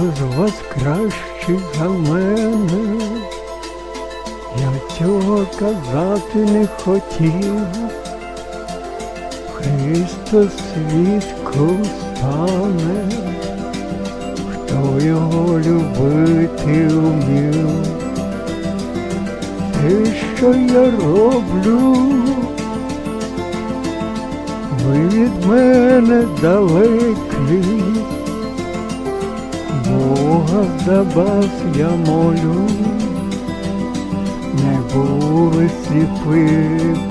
з вас кращий за мене. Я цього казати не хотів. Христос свідком стане, хто його любити вмів. Те, що я роблю, ви від мене далекі, Бога за вас я молю, не були сліпи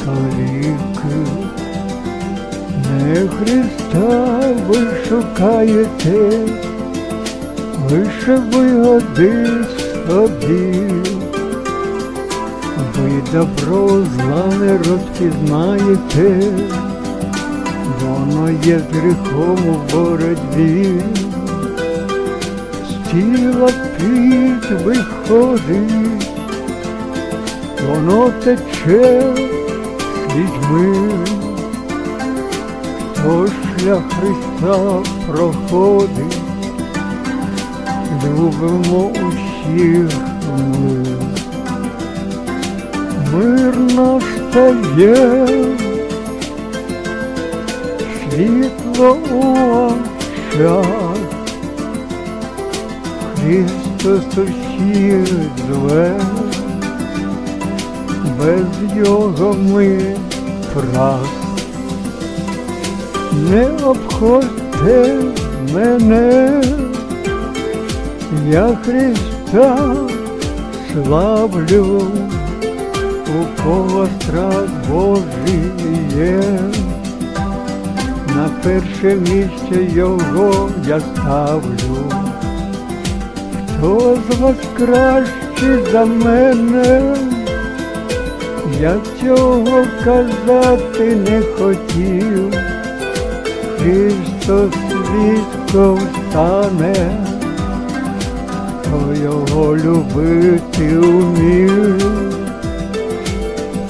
каліки, не Христа ви шукаєте, лише вигоди собі. Ви добро зла не розпізнаєте, воно є з гріхом у боротьбі, тіла під виходить, воно тече слідьми, хто шлях Христа проходить, любимо усіх ми. Мир наш стає, світло у очах, Христос усіх зве, без його ми прав. Не обходьте мене, я Христа славлю у кого страх Божий є, на перше місце його я ставлю. Хто з вас кращий за мене? Я цього казати не хотів, Христос свідком стане, хто його любити вмів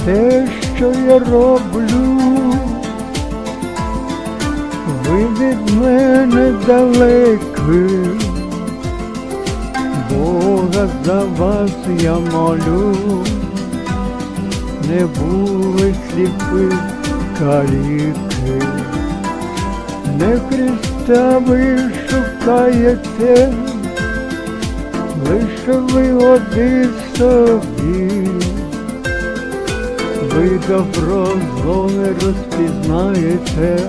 те, що я роблю, ви від мене далекі, Бога за вас я молю, не були сліпи каліки, не Христа ви шукаєте, лише вигоди собі. Ви добро зло не розпізнаєте,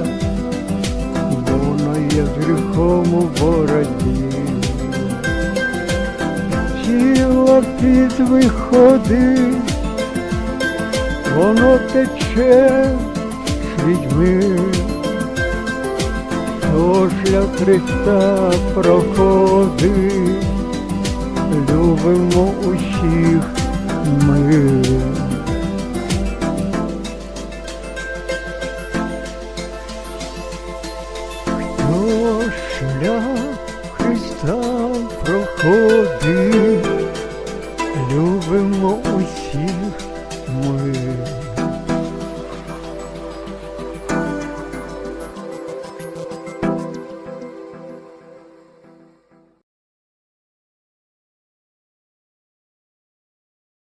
воно є з гріхом у боротьбі. Тіло під виходить, воно тече слідьми, то шлях Христа проходить, любимо усіх ми. Хто шлях Христа проходить, було усіх ми.